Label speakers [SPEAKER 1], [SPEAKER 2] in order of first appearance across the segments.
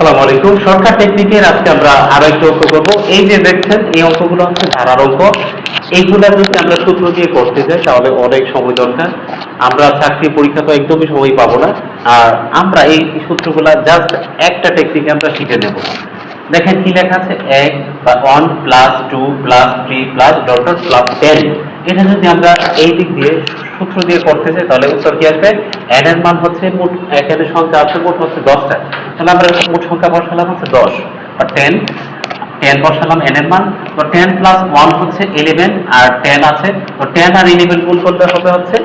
[SPEAKER 1] আসসালামু আলাইকুম। শর্টকাট টেকনিকের আজকে আমরা আরও একটু অঙ্ক করব। এই যে দেখছেন, এই অঙ্কগুলো হচ্ছে ধারার অঙ্ক। এইগুলা যদি আমরা সূত্র দিয়ে করতে যাই, তাহলে অনেক সময় দরকার। আমরা চাকরি পরীক্ষা তো একদমই সময় পাবো না। আর আমরা এই সূত্রগুলা জাস্ট একটা টেকনিকে আমরা শিখে নেব। দেখেন কি লেখা আছে? এক বা one plus two plus three plus dot plus ten এটা যদি আমরা এই দিক দিয়ে সূত্র দিয়ে করতে চাই তাহলে উত্তর কি আসবে n এর মান হচ্ছে মোট এখানে সংখ্যা আছে মোট হচ্ছে দশটা তাহলে আমরা মোট সংখ্যা বসালাম হচ্ছে দশ আর টেন টেন বসালাম n এর মান তো টেন প্লাস ওয়ান হচ্ছে ইলেভেন আর টেন আছে তো টেন আর ইলেভেন গুণ করলে হবে হচ্ছে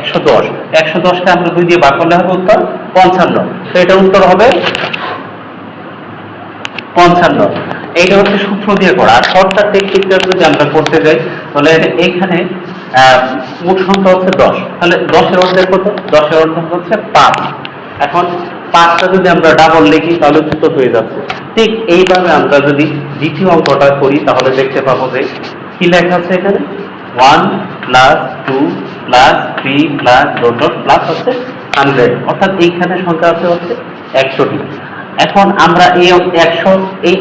[SPEAKER 1] একশো দশ একশো দশটা আমরা দুই দিয়ে ভাগ করলে হবে উত্তর পঞ্চান্ন তো এটা উত্তর হবে পঞ্চান্ন এইটা হচ্ছে সূত্র দিয়ে করা আর শর্টকাট টেকনিকটা যদি আমরা করতে যাই তাহলে এইখানে আহ, মোট সংখ্যা হচ্ছে দশ। তাহলে দশের অর্ধেক কত? দশের অর্ধেক হচ্ছে পাঁচ। এখন পাঁচটা যদি আমরা ডাবল লিখি, তাহলে উত্তর হয়ে যাচ্ছে। ঠিক এইভাবে আমরা যদি দ্বিতীয় অঙ্কটা করি, তাহলে দেখতে পাবো যে কি লেখা আছে এখানে? One plus two plus three plus dot dot plus হচ্ছে হান্ড্রেড অর্থাৎ এইখানে সংখ্যা আছে হচ্ছে একশোটি এখন আমরা এই একশো এই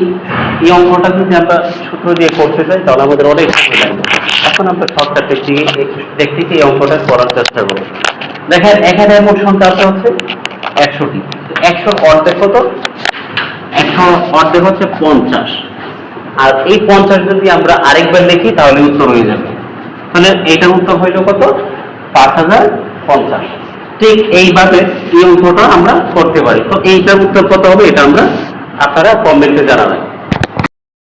[SPEAKER 1] অঙ্কটা যদি আমরা সূত্র দিয়ে করতে চাই, তাহলে আমাদের অনেক সময় লাগবে। এখন আমরা শর্টকাট টেকনিকে টেকনিকে এই অঙ্কটা করার চেষ্টা করব। দেখেন, এখানে মোট সংখ্যা আছে হচ্ছে একশোটি। একশোর অর্ধেক কত? একশো অর্ধেক হচ্ছে পঞ্চাশ। আর এই পঞ্চাশ যদি আমরা আরেকবার লিখি, তাহলে উত্তর হয়ে যাবে। তাহলে এইটার উত্তর হইল কত? পাঁচ হাজার পঞ্চাশ। ঠিক এইভাবে এই অঙ্কটা আমরা করতে পারি। তো এইটার উত্তর কত হবে? এটা আমরা আপনারা কমেন্টে জানাবেন।